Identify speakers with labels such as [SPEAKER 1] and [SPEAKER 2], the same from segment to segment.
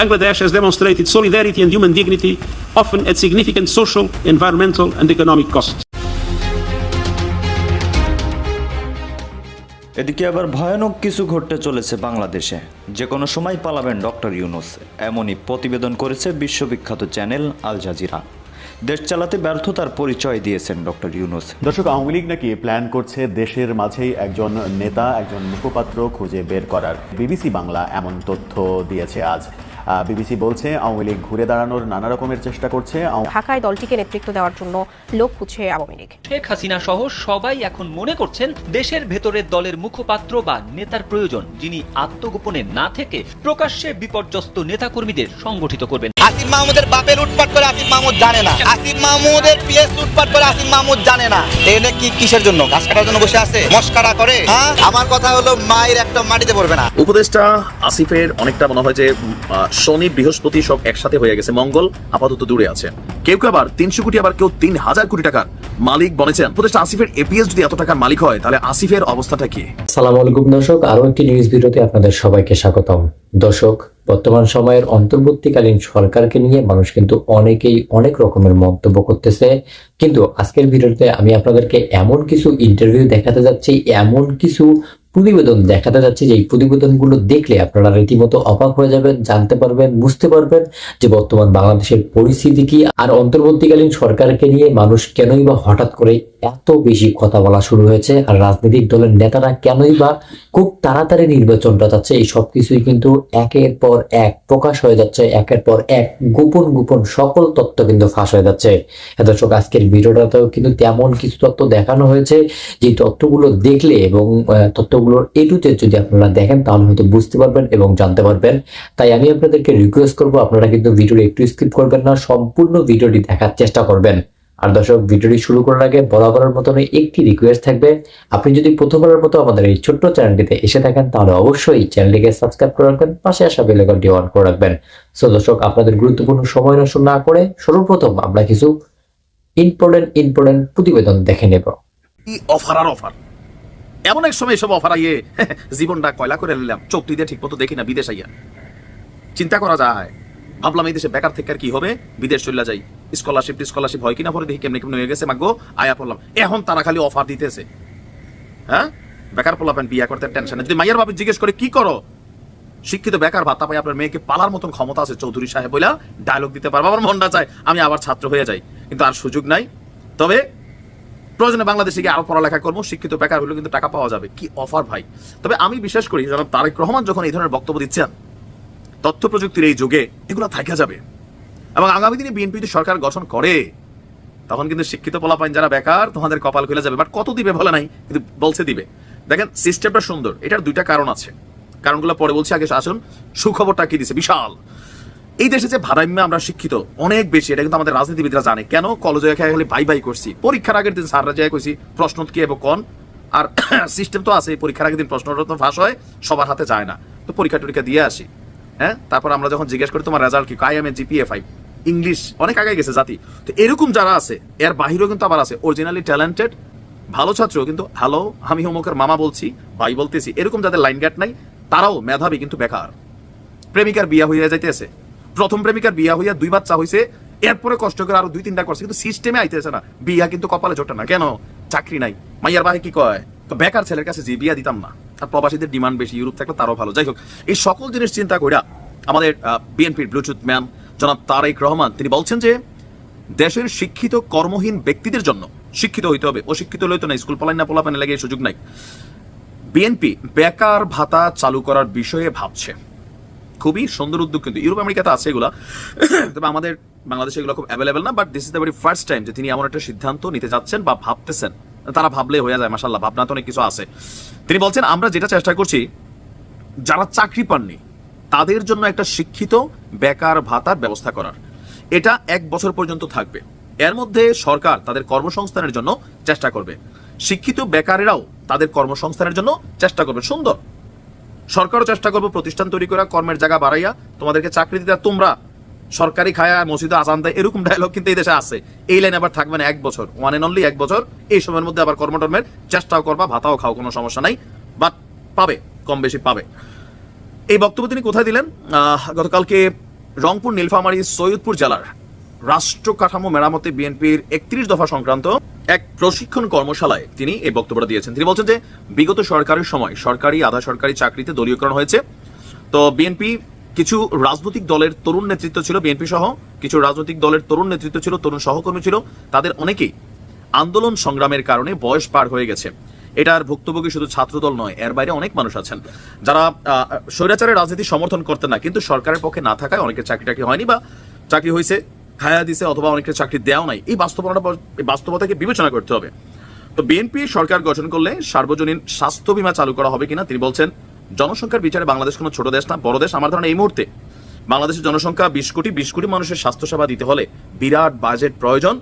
[SPEAKER 1] Bangladesh has demonstrated solidarity and human dignity, often at significant social, environmental, and economic cost.
[SPEAKER 2] এদিকে আবার ভয়ানক কিছু ঘটতে চলেছে বাংলাদেশে। যে কোনো সময় পালাবেন ডক্টর ইউনুস এমনই প্রতিবেদন করেছে বিশ্ববিখ্যাত চ্যানেল আল জাজিরা। দেশ চালাতে ব্যর্থতার পরিচয় দিয়েছেন ডক্টর ইউনুস।
[SPEAKER 3] দর্শক আওয়ামী লীগ নাকি প্ল্যান করছে দেশের মাঝেই একজন নেতা একজন মুখপাত্র খুঁজে বের করার। বিবিসি বাংলা এমন তথ্য দিয়েছে আজ। বিবিসি বলছে আওয়ামী লীগ ঘুরে দাঁড়ানোর নানা রকমের চেষ্টা করছে।
[SPEAKER 4] ঢাকায় দলটিকে নেতৃত্ব দেওয়ার জন্য লোক খুঁজছে আওয়ামী লীগ।
[SPEAKER 5] শেখ হাসিনা সহ সবাই এখন মনে করছেন দেশের ভেতরের দলের মুখপাত্র বা নেতার প্রয়োজন যিনি আত্মগোপনে না থেকে প্রকাশ্যে বিপর্যস্ত নেতাকর্মীদের সংগঠিত করবেন।
[SPEAKER 6] আসিফ মাহমুদের বাপের লুটপাট করে আসিফ মাহমুদ জানে না। আসিফ মাহমুদের পিএস লুটপাট করে আসিফ মাহমুদ জানে না। এটা কি কিসের জন্য? ঘাস কাটার জন্য বসে আছে? মস্কারা করে? হ্যাঁ? আমার কথা হলো মায়ের একটা মাটিতে পড়বে না।
[SPEAKER 7] উপদেশটা আসিফের অনেকটা মনে হয় যে শনি, বৃহস্পতি সব একসাথে হয়ে গেছে। মঙ্গল আপাতত দূরে আছে। কেউ কেউ আবার তিনশো কোটি, আবার কেউ তিন হাজার কোটি টাকার মালিক বনেছেন উপদেশটা আসিফের এপিএস যদি এত টাকার মালিক হয়, তাহলে আসিফের অবস্থাটা কি?
[SPEAKER 8] সালাম আলাইকুম, দর্শক। আরও একটি নিউজ ভিডিওতে আপনাদের সবাইকে স্বাগতম। দর্শক, বর্তমান সময়ের অন্তর্বর্তীকালীন সরকারকে নিয়ে মানুষ কিন্তু অনেকেই অনেক রকমের মন্তব্য করতেছে। কিন্তু আজকের ভিডিওতে আমি আপনাদেরকে এমন কিছু ইন্টারভিউ দেখাতে যাচ্ছি, এমন কিছু প্রতিবেদন দেখাতে যাচ্ছে যে এই প্রতিবেদনগুলো দেখলে আপনারা রীতিমতো অবাক হয়ে যাবেন, জানতে পারবেন, বুঝতে পারবেন যে বর্তমান বাংলাদেশের পরিস্থিতি কি, আর অন্তর্বর্তীকালীন সরকারকে নিয়ে মানুষ কেনই বা হঠাৎ করে এত বেশি কথা বলা শুরু হয়েছে আর রাজনৈতিক দলের নেতারা কেনই বা খুব তাড়াতাড়ি নির্বাচনটা যাচ্ছে এই সব কিছুই কিন্তু একের পর এক প্রকাশ হয়ে যাচ্ছে একের পর এক গোপন গোপন সকল তথ্য কিন্তু ফাঁস হয়ে যাচ্ছে। হ্যাঁ দর্শক আজকের ভিডিওটাতেও কিন্তু তেমন কিছু তথ্য দেখানো হয়েছে যে তথ্যগুলো দেখলে এবং আহ, তথ্যগুলোর এটুতে যদি আপনারা দেখেন তাহলে হয়তো বুঝতে পারবেন এবং জানতে পারবেন। তাই আমি আপনাদেরকে রিকোয়েস্ট করব আপনারা কিন্তু ভিডিওটি একটু স্কিপ করবেন না সম্পূর্ণ ভিডিওটি দেখার চেষ্টা করবেন। আর দর্শক, ভিডিওটি শুরু করার আগে বরাবরের মতনই একটি রিকোয়েস্ট থাকবে। আপনি যদি প্রথমবারের মতো আমাদের এই ছোট্ট চ্যানেলটিতে এসে থাকেন, তাহলে অবশ্যই চ্যানেলটিকে সাবস্ক্রাইব করে রাখবেন, পাশে আসা বেল অন করে রাখবেন। সো দর্শক, আপনাদের গুরুত্বপূর্ণ সময় নষ্ট না করে সর্বপ্রথম আমরা কিছু ইম্পর্টেন্ট ইম্পর্টেন্ট প্রতিবেদন দেখে নেব।
[SPEAKER 7] অফার আর অফার এমন এক সময় এসব অফার আইয়ে, জীবনটা কয়লা করে নিলাম চোখটি দিয়ে ঠিক মতো দেখি না বিদেশ আইয়া। চিন্তা করা যায় ভাবলাম এই দেশে বেকার থেকে আর কি হবে? বিদেশ চলে যাই। স্কলারশিপ স্কলারশিপ হয় কিনা পরে দেখি কেমনে কেমনে হয়ে গেছে, মাগো। আয়া পড়লাম। এখন তারা খালি অফার দিতেছে। হ্যাঁ? বেকার পোলাপেন বিয়া করতে টেনশন যদি মাইয়ার বাবা জিজ্ঞেস করে, কি করো? শিক্ষিত বেকার ভাতা পাই আপনার মেয়েকে পালার মতন ক্ষমতা আছে, চৌধুরী সাহেব বইলা ডায়লগ দিতে পারব। আমার মনটা চায় আমি আবার ছাত্র হয়ে যাই। কিন্তু আর সুযোগ নাই। তবে প্রয়োজনে বাংলাদেশে গিয়ে আরও পড়ালেখা করব। শিক্ষিত বেকার হলেও কিন্তু টাকা পাওয়া যাবে। কি অফার ভাই? তবে আমি বিশ্বাস করি, জনাব তারেক রহমান যখন এই ধরনের বক্তব্য দিচ্ছেন তথ্য প্রযুক্তির এই যুগে এগুলো থাকা যাবে। এবং আগামী দিনে বিএনপি যদি সরকার গঠন করে, তখন কিন্তু শিক্ষিত পোলাপাইন যারা বেকার, তোমাদের কপাল খুলে যাবে। বাট কত দিবে বলে নাই, কিন্তু বলছে দিবে। দেখেন সিস্টেমটা সুন্দর। এটার দুইটা কারণ আছে। কারণগুলো পরে বলছি। আগে আসুন, সুখবরটা কি দিছে? বিশাল। এই দেশে যে ভারসাম্য আমরা শিক্ষিত, অনেক বেশি। এটা কিন্তু আমাদের রাজনীতিবিদরা জানে। কেন? কলেজে খেয়ে খালি বাই বাই করছি। পরীক্ষার আগের দিন স্যাররা যায় কইছি, প্রশ্ন কি এবং কোন? আর সিস্টেম তো আছে, পরীক্ষার আগের দিন প্রশ্নটা তো ফাঁস হয়, সবার হাতে যায় না। তো পরীক্ষা টরীক্ষা দিয়ে আসি। হ্যাঁ? তারপর আমরা যখন জিজ্ঞেস করি, তোমার রেজাল্ট কি? I am a GPA five English অনেক আগে গেছে, জাতি। তো এরকম যারা আছে, এর বাহিরেও কিন্তু আবার আছে অরিজিনালি ট্যালেন্টেড ভালো ছাত্র, কিন্তু হ্যালো আমি হোমকের মামা বলছি, ভাই বলতেছি। এরকম যাদের লাইন গ্যাট নাই, তারাও মেধাবী কিন্তু বেকার। প্রেমিকার বিয়া হইয়া যাইতেছে। প্রথম প্রেমিকার বিয়া হইয়া দুই বাচ্চা হইছে, এরপরে কষ্ট করে আরও দুই, তিনটা করছে, কিন্তু সিস্টেমে আইতেছে না। বিয়া কিন্তু কপালে জোটে না। কেন? চাকরি নাই। মাইয়ার বাহে কি কয়? তো বেকার ছেলের কাছে যে বিয়া দিতাম না। আর প্রবাসীদের ডিমান্ড বেশি, ইউরোপ থাকলে তারও ভালো। যাই হোক, এই সকল জিনিস চিন্তা কইরা আমাদের বিএনপির ব্লুটুথ ম্যান জনাব তারেক রহমান, তিনি বলছেন যে, দেশের শিক্ষিত, কর্মহীন ব্যক্তিদের জন্য শিক্ষিত হইতে হবে। অশিক্ষিত হইতে না স্কুল পলাই না, পোলাপানে লাগে সুযোগ নাই। বিএনপি বেকার ভাতা চালু করার বিষয়ে ভাবছে। খুবই সুন্দর উদ্যোগ কিন্তু। ইউরোপ, আমেরিকাতে আছে এগুলা। তবে আমাদের বাংলাদেশে এগুলো খুব অ্যাভেলেবেল না but this is the very first time যে তিনি এমন একটা সিদ্ধান্ত নিতে যাচ্ছেন বা ভাবতেছেন। তারা ভাবলে হয়ে যায় মাসাল্লাহ ভাবনা তো অনেক কিছু আছে। তিনি বলছেন, আমরা যেটা চেষ্টা করছি, যারা চাকরি পাননি, তাদের জন্য একটা শিক্ষিত বেকার ভাতার ব্যবস্থা করার। এটা এক বছর পর্যন্ত থাকবে। এর মধ্যে সরকার তাদের কর্মসংস্থানের জন্য চেষ্টা করবে। শিক্ষিত বেকারেরাও তাদের কর্মসংস্থানের জন্য চেষ্টা করবে। সুন্দর। সরকারও চেষ্টা করবে, প্রতিষ্ঠান তৈরি করা, কর্মের জায়গা বাড়াইয়া তোমাদেরকে চাকরি দিতে। তোমরা সরকারি খায়া, মসজিদে আজান দেয়, এরকম ডায়লগ কিন্তু এই দেশে আছে। এই লাইন আবার থাকবে না এক বছর ওয়ান এন্ড অনলি এক বছর। এই সময়ের মধ্যে আবার কর্মটর্মের চেষ্টাও করবা, ভাতাও খাও, কোনো সমস্যা নাই। বাট পাবে কম বেশি পাবে। এই বক্তব্য তিনি কোথায় দিলেন? গতকালকে রংপুর, নীলফামারী, সৈয়দপুর জেলার রাষ্ট্র কাঠামো মেরামতে বিএনপির একত্রিশ দফা সংক্রান্ত এক প্রশিক্ষণ কর্মশালায় তিনি এই বক্তব্যটা দিয়েছেন। তিনি বলছেন যে, বিগত সরকারের সময় সরকারি, আধা সরকারি চাকরিতে দলীয়করণ হয়েছে। তো বিএনপি কিছু রাজনৈতিক দলের তরুণ নেতৃত্ব ছিল বিএনপি সহ, কিছু রাজনৈতিক দলের তরুণ নেতৃত্ব ছিল, তরুণ সহকর্মী ছিল, তাদের অনেকেই আন্দোলন সংগ্রামের কারণে বয়স পার হয়ে গেছে। এটার ভুক্তভোগী শুধু ছাত্রদল নয়, এর বাইরে অনেক মানুষ আছেন। যারা স্বৈরাচারের রাজনীতি সমর্থন করতেন না, কিন্তু সরকারের পক্ষে না থাকায় অনেকের চাকরি টাকরি হয়নি বা চাকরি হয়েছে, খায়া দিছে অথবা অনেকের চাকরি দেওয়া নাই। এই বাস্তবতা বাস্তবতাকে বিবেচনা করতে হবে। তো বিএনপি সরকার গঠন করলে সার্বজনীন স্বাস্থ্য বীমা চালু করা হবে কিনা তিনি বলছেন জনসংখ্যার বিচারে বাংলাদেশ কোনো ছোট দেশ না, বড় দেশ, আমার ধারণা এই মুহূর্তে বাংলাদেশের জনসংখ্যা বিশ কোটি বিশ কোটি মানুষের স্বাস্থ্যসেবা দিতে হলে বিরাট বাজেট প্রয়োজন।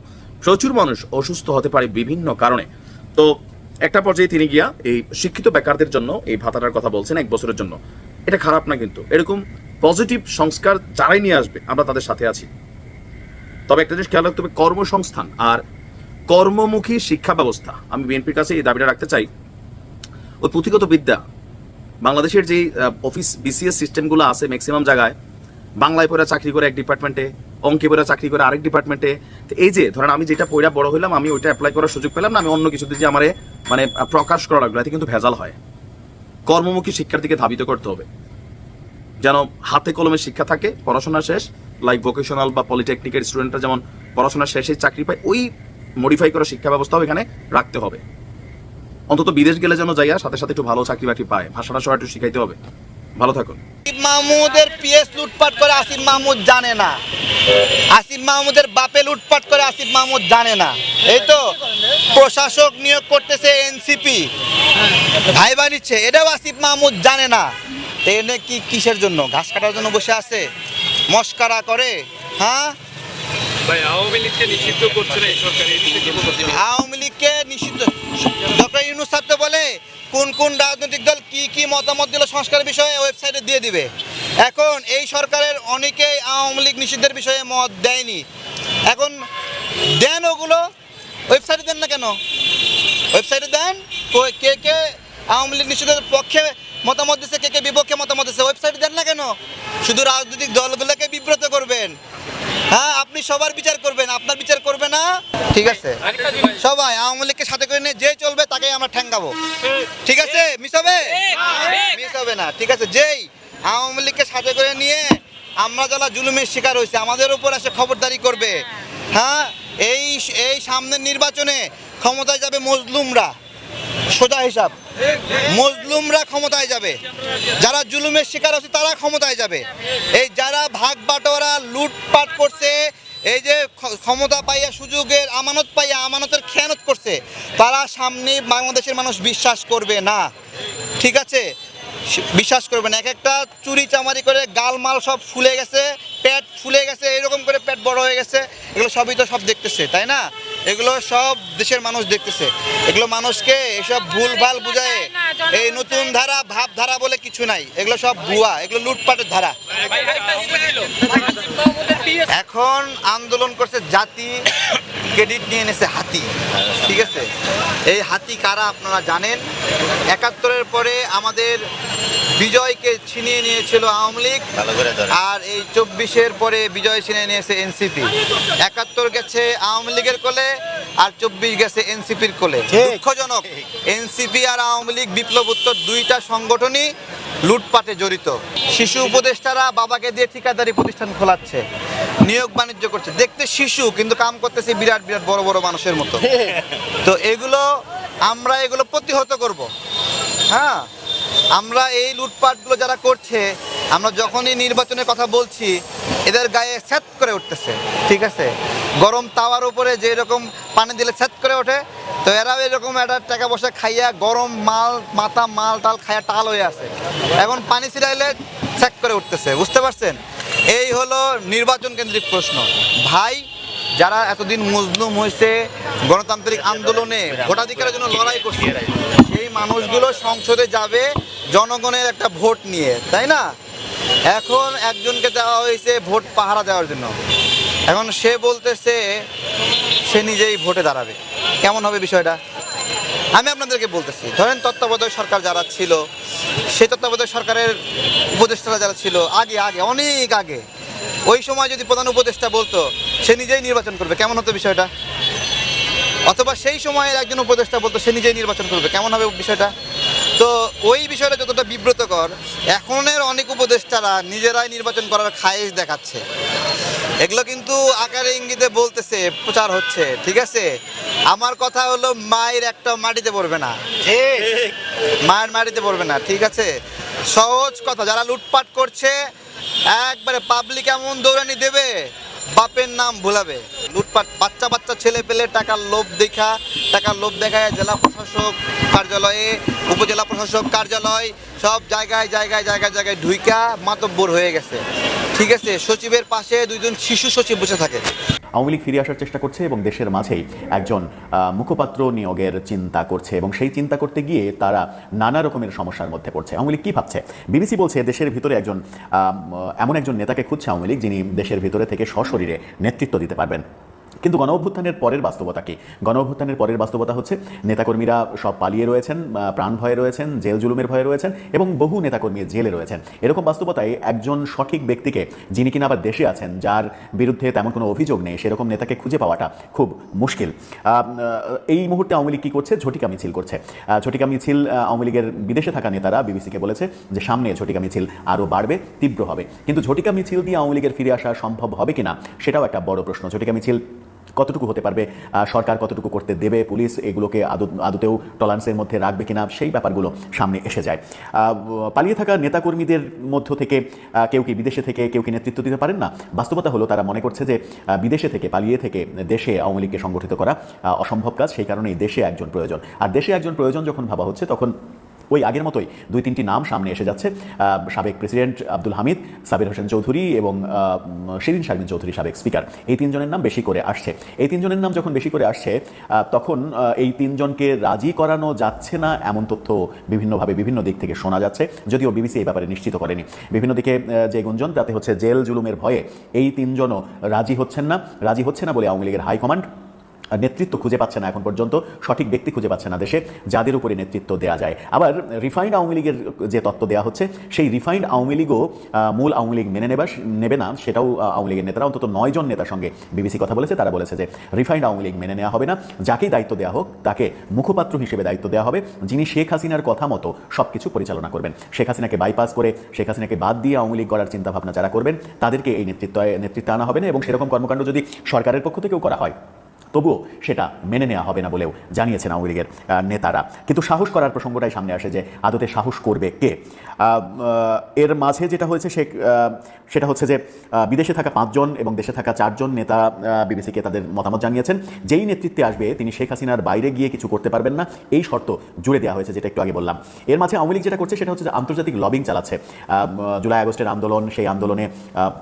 [SPEAKER 7] প্রচুর মানুষ অসুস্থ হতে পারে বিভিন্ন কারণে। তো একটা পর্যায়ে তিনি গিয়া এই শিক্ষিত বেকারদের জন্য এই ভাতাটার কথা বলছেন এক বছরের জন্য। এটা খারাপ না কিন্তু। এরকম পজিটিভ সংস্কার যারাই নিয়ে আসবে, আমরা তাদের সাথে আছি। তবে একটা জিনিস খেয়াল রাখতে হবে, কর্মসংস্থান আর কর্মমুখী শিক্ষা ব্যবস্থা। আমি বিএনপির কাছে এই দাবিটা রাখতে চাই। ওই পুঁথিগত বিদ্যা বাংলাদেশের যে অফিস বিসিএস সিস্টেমগুলো আছে ম্যাক্সিমাম জায়গায়, বাংলায় পড়ে চাকরি করে এক ডিপার্টমেন্টে অঙ্কে পড়ে চাকরি করে আরেক ডিপার্টমেন্টে তো এই যে, ধরেন আমি যেটা পড়া বড় হইলাম, আমি ওইটা অ্যাপ্লাই করার সুযোগ পেলাম না, আমি অন্য কিছুতে যে আমারে মানে প্রকাশ করা লাগল, এতে কিন্তু ভেজাল হয়। কর্মমুখী শিক্ষার দিকে ধাবিত করতে হবে। যেন হাতে কলমে শিক্ষা থাকে, পড়াশোনা শেষ লাইক ভোকেশনাল বা পলিটেকনিকের স্টুডেন্টরা যেমন পড়াশোনা শেষে চাকরি পায়, ওই মডিফাই করা শিক্ষা ব্যবস্থাও এখানে রাখতে হবে। অন্তত বিদেশ গেলে যেন যাইয়া সাথে সাথে একটু ভালো চাকরি বাকরি পায়। ভাষাটা সবাই একটু শিখাইতে হবে। ভালো থাকুন।
[SPEAKER 6] আসিফ মাহমুদের পিএস লুটপাট করে আসিফ মাহমুদ জানে না। আসিফ মাহমুদের বাপে লুটপাট করে আসিফ মাহমুদ জানে না। এই তো প্রশাসক নিয়োগ করতেছে এনসিপি। ভাইবা নিচ্ছে এটাও আসিফ মাহমুদ জানে না। এনে কি কিসের জন্য? ঘাস কাটার জন্য বসে আছে? মস্কারা করে হ্যাঁ? আওয়ামী লীগকে নিষিদ্ধ। ডক্টর ইউনুস সাহেব বলে, কোন কোন রাজনৈতিক দল কি কি মতামত দিল সংস্কার বিষয়ে ওয়েবসাইটে দিয়ে দিবে। এখন এই সরকারের অনেকেই আওয়ামী লীগ নিষিদ্ধের বিষয়ে মত দেয়নি। এখন দেন ওগুলো, ওয়েবসাইটে দেন না কেন? ওয়েবসাইটে দেন কে কে আওয়ামী লীগ নিষিদ্ধের পক্ষে মতামত দিচ্ছে কে কে বিপক্ষে মতামত দিচ্ছে ওয়েবসাইটে দেন না কেন? শুধু রাজনৈতিক দলগুলোকে বিব্রত করবেন। হ্যাঁ আপনি সবার বিচার করবেন আপনার বিচার করবে না। ঠিক আছে? সবাই আওয়ামী লীগকে সাথে করে নিয়ে যে চলবে তাকেই আমরা ঠ্যাঙ্গাবো ঠিক আছে? মিস হবে? মিস হবে না। ঠিক আছে যেই আওয়ামী লীগকে সাথে করে নিয়ে আমরা যারা জুলুমের শিকার হয়েছে আমাদের উপর এসে খবরদারি করবে। হ্যাঁ এই এই সামনের নির্বাচনে ক্ষমতায় যাবে মজলুমরা। সোজা হিসাব। মজলুমরা ক্ষমতায় যাবে। যারা জুলুমের শিকার হচ্ছে তারা ক্ষমতায় যাবে। এই যারা ভাগ বাটোয়ারা লুটপাট করছে, এই যে ক্ষমতা পাইয়া সুযোগের আমানত পাইয়া আমানতের খেয়ানত করছে, তারা সামনে বাংলাদেশের মানুষ বিশ্বাস করবে না। ঠিক আছে? বিশ্বাস করবে না। এক একটা চুরি চামারি করে গালমাল সব ফুলে গেছে, পেট ফুলে গেছে, এরকম করে পেট বড় হয়ে গেছে, এগুলো সবই তো সব দেখতেছে, তাই না? এগুলো সব দেশের মানুষ দেখতেছে। এগুলো মানুষকে এসব ভুল ভালো বুঝায়। এই নতুন ধারা, ভাব ধারা বলে কিছু নাই। এগুলো সব ভুয়া, এগুলো লুটপাটের ধারা। এখন আন্দোলন করছে জাতি, ক্রেডিট নিয়ে এনেছে হাতি। ঠিক আছে? এই হাতি কারা আপনারা জানেন? একাত্তরের পরে আমাদের বিজয়কে ছিনিয়ে নিয়েছিল আওয়ামী লীগ। আর এই চব্বিশের পরে বিজয় ছিনিয়ে নিয়েছে এনসিপি। একাত্তর গেছে আওয়ামী লীগের কোলে আর চব্বিশ গেছে এনসিপির কোলে। দুঃখজনক এনসিপি আর আওয়ামী লীগ বিপ্লব উত্তর দুইটা সংগঠনই লুটপাটে জড়িত। শিশু উপদেষ্টারা বাবাকে দিয়ে ঠিকাদারি প্রতিষ্ঠান খোলাচ্ছে নিয়োগ বাণিজ্য করছে। দেখতে শিশু কিন্তু কাম করতেছে বিরাট বিরাট বড় বড় মানুষের মতো। তো এগুলো আমরা এগুলো প্রতিহত করব। হ্যাঁ? আমরা এই লুটপাটগুলো যারা করছে, আমরা যখনই নির্বাচনের কথা বলছি, এদের গায়ে স্যাত করে উঠতেছে, ঠিক আছে? গরম তাওয়ার উপরে যে রকম পানি দিলে স্যাত করে ওঠে, তো এরাও এরকম একটা টাকা পয়সা খাইয়া গরম মাল, মাথা মাল টাল খাইয়া টাল হয়ে আছে। এখন পানি ছিটাইলে স্যাক করে উঠতেছে, বুঝতে পারছেন? এই হলো নির্বাচন কেন্দ্রিক প্রশ্ন। ভাই যারা এতদিন মজলুম হয়েছে গণতান্ত্রিক আন্দোলনে ভোটাধিকারের জন্য লড়াই করছে, সেই মানুষগুলো সংসদে যাবে জনগণের একটা ভোট নিয়ে, তাই না? এখন একজনকে দেওয়া হয়েছে ভোট পাহারা দেওয়ার জন্য। এখন সে বলতেছে, সে নিজেই ভোটে দাঁড়াবে। কেমন হবে বিষয়টা? আমি আপনাদেরকে বলতেছি, ধরেন তত্ত্বাবধায়ক সরকার যারা ছিল, সেই তত্ত্বাবধায়ক সরকারের উপদেষ্টারা যারা ছিল, আগে আগে, অনেক আগে ওই সময় যদি প্রধান উপদেষ্টা বলতো সে নিজেই নির্বাচন করবে। কেমন হতো বিষয়টা? অথবা সেই সময়ের একজন উপদেষ্টা বলতো সে নিজেই নির্বাচন করবে। কেমন হবে বিষয়টা? তো ওই বিষয়টা যতটা বিব্রতকর এখনের অনেক উপদেষ্টারা নিজেরাই নির্বাচন করার খায়েশ দেখাচ্ছে। এগুলো কিন্তু আকারে ইঙ্গিতে বলতেছে প্রচার হচ্ছে ঠিক আছে? আমার কথা হলো মায়ের একটা মাটিতে পড়বে না। মায়ের মাটিতে পড়বে না ঠিক আছে? সহজ কথা, যারা লুটপাট করছে, একবারে পাবলিক এমন দৌড়ানি দেবে, বাপের নাম ভুলাবে। লুটপাট, বাচ্চা বাচ্চা, ছেলে পেলে টাকার লোভ দেখা, টাকার লোভ দেখায় জেলা প্রশাসক কার্যালয়ে, উপজেলা প্রশাসক কার্যালয়, সব জায়গায় জায়গায় জায়গায় জায়গায় ঢুইকা মাতব্বর হয়ে গেছে। ঠিক আছে, সচিবের পাশে দুইজন শিশু সচিব বসে থাকে।
[SPEAKER 3] আওয়ামী লীগ ফিরে আসার চেষ্টা করছে এবং দেশের মাঝেই একজন মুখপাত্র নিয়োগের চিন্তা করছে এবং সেই চিন্তা করতে গিয়ে তারা নানা রকমের সমস্যার মধ্যে পড়ছে। আওয়ামী লীগ কী ভাবছে? বিবিসি বলছে, দেশের ভিতরে একজন এমন একজন নেতাকে খুঁজছে আওয়ামী লীগ যিনি দেশের ভিতরে থেকে সশরীরে নেতৃত্ব দিতে পারবেন। কিন্তু গণ অভ্যুত্থানের পরের বাস্তবতা কি? গণ অভ্যুত্থানের পরের বাস্তবতা হচ্ছে নেতাকর্মীরা সব পালিয়ে রয়েছেন প্রাণ ভয়ে রয়েছেন, জেল জুলুমের ভয়ে রয়েছেন এবং বহু নেতাকর্মী জেলে রয়েছেন। এরকম বাস্তবতায় একজন সঠিক ব্যক্তিকে যিনি কিনা আবার দেশে আছেন, যার বিরুদ্ধে তেমন কোনো অভিযোগ নেই, সেরকম নেতাকে খুঁজে পাওয়াটা খুব মুশকিল। এই মুহূর্তে আওয়ামী লীগ কী করছে? ঝটিকা মিছিল করছে। ঝটিকা মিছিল আওয়ামী লীগের বিদেশে থাকা নেতারা বিবিসিকে বলেছে যে সামনে ঝটিকা মিছিল আরও বাড়বে, তীব্র হবে। কিন্তু ঝটিকা মিছিল দিয়ে আওয়ামী লীগের ফিরে আসা সম্ভব হবে কিনা, সেটাও একটা বড় প্রশ্ন। ঝটিকা মিছিল কতটুকু হতে পারবে সরকার কতটুকু করতে দেবে, পুলিশ এগুলোকে আদৌ, আদতেও টলারেন্সের মধ্যে রাখবে কিনা, সেই ব্যাপারগুলো সামনে এসে যায়। পালিয়ে থাকা নেতাকর্মীদের মধ্য থেকে কেউ কি বিদেশে থেকে, কেউ কি নেতৃত্ব দিতে পারেন না? বাস্তবতা হলো তারা মনে করছে যে বিদেশে থেকে, পালিয়ে থেকে দেশে আওয়ামী লীগকে সংগঠিত করা অসম্ভব কাজ, সেই কারণেই দেশে একজন প্রয়োজন। আর দেশে একজন প্রয়োজন যখন ভাবা হচ্ছে, তখন ওই আগের মতোই দুই তিনটি নাম সামনে এসে যাচ্ছে। সাবেক প্রেসিডেন্ট আব্দুল হামিদ সাবির হোসেন চৌধুরী এবং শিরিন শারমিন চৌধুরী সাবেক স্পিকার। এই তিনজনের নাম বেশি করে আসছে। এই তিনজনের নাম যখন বেশি করে আসছে তখন এই তিনজনকে রাজি করানো যাচ্ছে না এমন তথ্য বিভিন্নভাবে বিভিন্ন দিক থেকে শোনা যাচ্ছে, যদিও বিবিসি এই ব্যাপারে নিশ্চিত করেনি। বিভিন্ন দিকে যে গুঞ্জন, তাতে হচ্ছে জেল জুলুমের ভয়ে এই তিনজনও রাজি হচ্ছেন না। রাজি হচ্ছে না বলে আওয়ামী লীগের হাইকমান্ড নেতৃত্ব খুঁজে পাচ্ছে না এখন পর্যন্ত, সঠিক ব্যক্তি খুঁজে পাচ্ছে না দেশে, যাদের উপরে নেতৃত্ব দেওয়া যায়। আবার রিফাইন্ড আওয়ামী লীগের যে তত্ত্ব দেওয়া হচ্ছে, সেই রিফাইন্ড আওয়ামী লীগও মূল আওয়ামী লীগ মেনে নেবা নেবে না, সেটাও আওয়ামী লীগের নেতারা, অন্তত নয় জন নেতার সঙ্গে বিবিসি কথা বলেছে, তারা বলেছে যে রিফাইন্ড আওয়ামী লীগ মেনে নেওয়া হবে না যাকেই দায়িত্ব দেওয়া হোক, তাকে মুখপাত্র হিসেবে দায়িত্ব দেওয়া হবে, যিনি শেখ হাসিনার কথা মতো সব কিছু পরিচালনা করবেন। শেখ হাসিনাকে বাইপাস করে, শেখ হাসিনাকে বাদ দিয়ে আওয়ামী লীগ করার চিন্তাভাবনা যারা করবেন, তাদেরকে এই নেতৃত্ব, নেতৃত্বে আনা হবে না, এবং সেরকম কর্মকাণ্ড যদি সরকারের পক্ষ থেকেও করা হয় তবুও সেটা মেনে নেওয়া হবে না বলেও জানিয়েছেন আওয়ামী লীগের নেতারা। কিন্তু সাহস করার প্রসঙ্গটাই সামনে আসে যে আদতে সাহস করবে কে? এর মাঝে যেটা হয়েছে সে সেটা হচ্ছে যে বিদেশে থাকা পাঁচজন এবং দেশে থাকা চারজন নেতা বিবিসিকে তাদের মতামত জানিয়েছেন। যেই নেতৃত্বে আসবে তিনি শেখ হাসিনার বাইরে গিয়ে কিছু করতে পারবেন না। এই শর্ত জুড়ে দেওয়া হয়েছে যেটা একটু আগে বললাম। এর মাঝে আওয়ামী যেটা করছে সেটা হচ্ছে যে আন্তর্জাতিক লবিং চালাচ্ছে। জুলাই আগস্টের আন্দোলন, সেই আন্দোলনে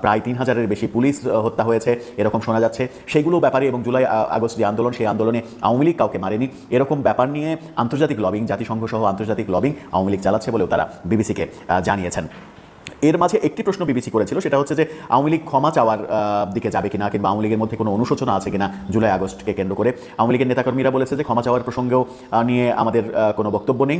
[SPEAKER 3] প্রায় তিন হাজারের বেশি পুলিশ হত্যা হয়েছে, এরকম শোনা যাচ্ছে। সেগুলো ব্যাপারে এবং জুলাই আগস্ট যে আন্দোলন, সেই আন্দোলনে আওয়ামী লীগ কাউকে মারেনি। এরকম ব্যাপার নিয়ে আন্তর্জাতিক লবিং, জাতিসংঘ সহ আন্তর্জাতিক লবিং আওয়ামী লীগ চালাচ্ছে বলেও তারা বিবিসিকে জানিয়েছেন। এর মাঝে একটি প্রশ্ন বিবিসি করেছিল, সেটা হচ্ছে যে আওয়ামী লীগ ক্ষমা চাওয়ার দিকে যাবে কিনা কিংবা আওয়ামী লীগের মধ্যে কোনো অনুশোচনা আছে কিনা জুলাই আগস্টকে কেন্দ্র করে। আওয়ামী লীগের নেতাকর্মীরা বলেছে যে ক্ষমা চাওয়ার প্রসঙ্গেও নিয়ে আমাদের কোনো বক্তব্য নেই।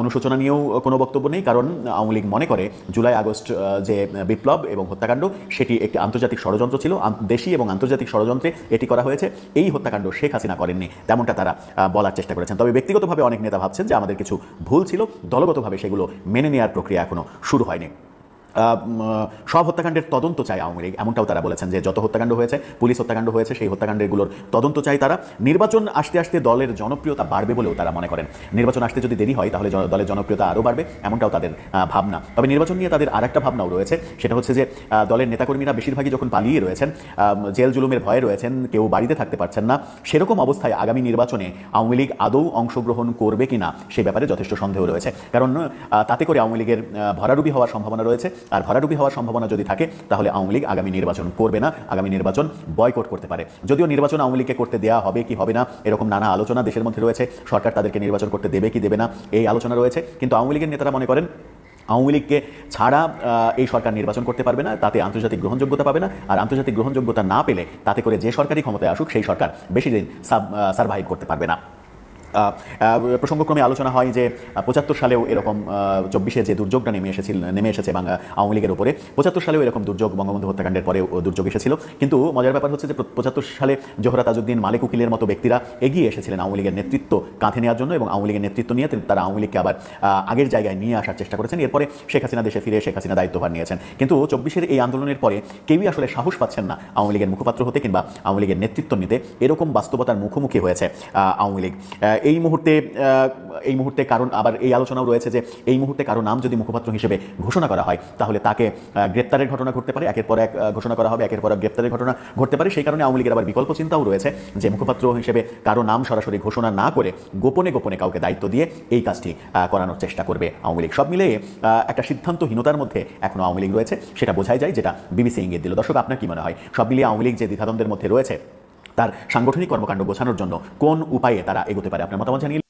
[SPEAKER 3] অনুশোচনা নিয়েও কোনো বক্তব্য নেই, কারণ আওয়ামী লীগ মনে করে জুলাই আগস্ট যে বিপ্লব এবং হত্যাকাণ্ড, সেটি একটি আন্তর্জাতিক ষড়যন্ত্র ছিল দেশি এবং আন্তর্জাতিক ষড়যন্ত্রে এটি করা হয়েছে। এই হত্যাকাণ্ড শেখ হাসিনা করেননি, তেমনটা তারা বলার চেষ্টা করেছেন। তবে ব্যক্তিগতভাবে অনেক নেতা ভাবছেন যে আমাদের কিছু ভুল ছিল, দলগতভাবে সেগুলো মেনে নেওয়ার প্রক্রিয়া এখনও শুরু হয়নি। সব হত্যাকাণ্ডের তদন্ত চায় আওয়ামী লীগ এমনটাও তারা বলেছেন যে যত হত্যাকাণ্ড হয়েছে পুলিশ হত্যাকাণ্ড হয়েছে সেই হত্যাকাণ্ডগুলোর তদন্ত চাই তারা। নির্বাচন আসতে আসতে দলের জনপ্রিয়তা বাড়বে বলেও তারা মনে করেন। নির্বাচন আসতে যদি দেরি হয় তাহলে দলের জনপ্রিয়তা আরও বাড়বে এমনটাও তাদের ভাবনা। তবে নির্বাচন নিয়ে তাদের আরেকটা ভাবনাও রয়েছে সেটা হচ্ছে যে দলের নেতাকর্মীরা বেশিরভাগই যখন পালিয়ে রয়েছেন জেল জুলুমের ভয়ে রয়েছেন কেউ বাড়িতে থাকতে পারছেন না সেরকম অবস্থায় আগামী নির্বাচনে আওয়ামী লীগ আদৌ অংশগ্রহণ করবে কিনা সে ব্যাপারে যথেষ্ট সন্দেহ রয়েছে। কারণ তাতে করে আওয়ামী লীগের আহ, ভরাডুবি হওয়ার সম্ভাবনা রয়েছে আর ভরাডুবি হওয়ার সম্ভাবনা যদি থাকে, তাহলে আওয়ামী লীগ আগামী নির্বাচন করবে না, আগামী নির্বাচন বয়কট করতে পারে। যদিও নির্বাচন আওয়ামী লীগকে করতে দেওয়া হবে কি হবে না, এরকম নানা আলোচনা দেশের মধ্যে রয়েছে। সরকার তাদেরকে নির্বাচন করতে দেবে কি দেবে না, এই আলোচনা রয়েছে। কিন্তু আওয়ামী লীগের নেতারা মনে করেন, আওয়ামী লীগকে ছাড়া এই সরকার নির্বাচন করতে পারবে না, তাতে আন্তর্জাতিক গ্রহণযোগ্যতা পাবে না। আর আন্তর্জাতিক গ্রহণযোগ্যতা না পেলে, তাতে করে যে সরকারি ক্ষমতায় আসুক, সেই সরকার বেশি দিন সার্ভাইভ করতে পারবে না। প্রসঙ্গক্রমে আলোচনা হয় যে পঁচাত্তর সালেও এরকম চব্বিশে যে দুর্যোগটা নেমে এসেছিল, নেমে এসেছে বাংলা আওয়ামী লীগের উপরে, পঁচাত্তর সালেও এরকম দুর্যোগ বঙ্গবন্ধু হত্যাকাণ্ডের পরে দুর্যোগ এসেছিল। কিন্তু মজার ব্যাপার হচ্ছে যে পঁচাত্তর সালে জোহরা তাজউদ্দিন মালিক উকিলের মতো ব্যক্তিরা এগিয়ে এসেছিলেন আওয়ামী লীগের নেতৃত্ব কাঁধে নেওয়ার জন্য এবং আওয়ামী লীগের নেতৃত্ব নিয়ে তারা আওয়ামী লীগকে আবার আগের জায়গায় নিয়ে আসার চেষ্টা করেছেন। এরপরে শেখ হাসিনা দেশে ফিরে শেখ হাসিনা দায়িত্বভার নিয়েছেন। কিন্তু চব্বিশের এই আন্দোলনের পরে কেউই আসলে সাহস পাচ্ছেন না আওয়ামী লীগের মুখপাত্র হতে কিংবা আওয়ামী লীগের নেতৃত্ব নিতে। এরকম বাস্তবতার মুখোমুখি হয়েছে আওয়ামী লীগ। এই মুহূর্তে এই মুহূর্তে কারণ আবার এই আলোচনাও রয়েছে যে এই মুহূর্তে কারও নাম যদি মুখপাত্র হিসেবে ঘোষণা করা হয়, তাহলে তাকে গ্রেপ্তারের ঘটনা ঘটতে পারে, একের পর এক ঘোষণা করা হবে, একের পর এক গ্রেপ্তারের ঘটনা ঘটতে পারে। সেই কারণে আওয়ামী লীগের আবার বিকল্প চিন্তাও রয়েছে যে মুখপাত্র হিসেবে কারও নাম সরাসরি ঘোষণা না করে গোপনে গোপনে কাউকে দায়িত্ব দিয়ে এই কাজটি করানোর চেষ্টা করবে আওয়ামী লীগ। সব মিলিয়ে একটা সিদ্ধান্তহীনতার মধ্যে এখনও আওয়ামী লীগ রয়েছে, সেটা বোঝাই যায় যেটা বিবিসি ইঙ্গিত দিল। দর্শক, আপনার কি মনে হয়? সব মিলিয়ে আওয়ামী লীগ যে দ্বিধাদ্বন্দ্বের মধ্যে রয়েছে তার সাংগঠনিক কর্মকাণ্ড গোছানোর জন্য কোন উপায়ে তারা এগোতে পারে? আপনার মতামত জানিয়ে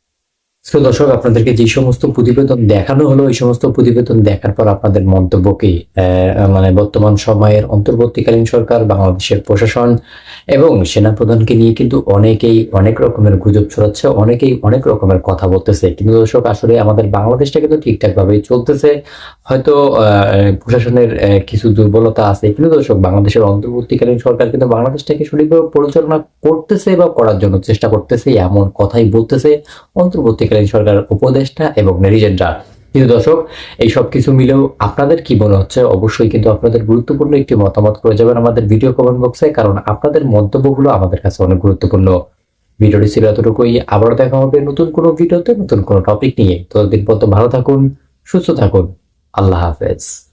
[SPEAKER 8] তো দর্শক আপনাদেরকে যে সমস্ত প্রতিবেদন দেখানো হলো এই সমস্ত প্রতিবেদন দেখার পর আপনাদের মন্তব্য কি আহ, মানে বর্তমান সময়ের অন্তর্বর্তীকালীন সরকার বাংলাদেশের প্রশাসন এবং সেনাপ্রধানকে নিয়ে কিন্তু অনেকেই অনেক রকমের গুজব ছড়াচ্ছে অনেকেই অনেক রকমের কথা বলতেছে। কিন্তু দর্শক আসলে আমাদের বাংলাদেশটা কিন্তু ঠিকঠাক ভাবেই চলতেছে। হয়তো প্রশাসনের কিছু দুর্বলতা আছে। কিন্তু দর্শক বাংলাদেশের অন্তর্বর্তীকালীন সরকার কিন্তু বাংলাদেশটাকে সঠিকভাবে পরিচালনা করতেছে বা করার জন্য চেষ্টা করতেছে এমন কথাই বলতেছে। অন্তর্বর্তীকালীন সরকার উপদেষ্টা এবং নেটিজেনরা। কিন্তু দর্শক, এই সব কিছু মিলেও আপনাদের কি মনে হচ্ছে? অবশ্যই কিন্তু আপনাদের গুরুত্বপূর্ণ একটি মতামত করে যাবেন আমাদের ভিডিও কমেন্ট বক্সে কারণ আপনাদের মন্তব্যগুলো আমাদের কাছে অনেক গুরুত্বপূর্ণ। ভিডিওটি ছিল এতটুকুই। আবার দেখা হবে নতুন কোনো ভিডিওতে, নতুন কোনো টপিক নিয়ে। ততদিন পর্যন্ত ভালো থাকুন, সুস্থ থাকুন। আল্লাহ হাফেজ।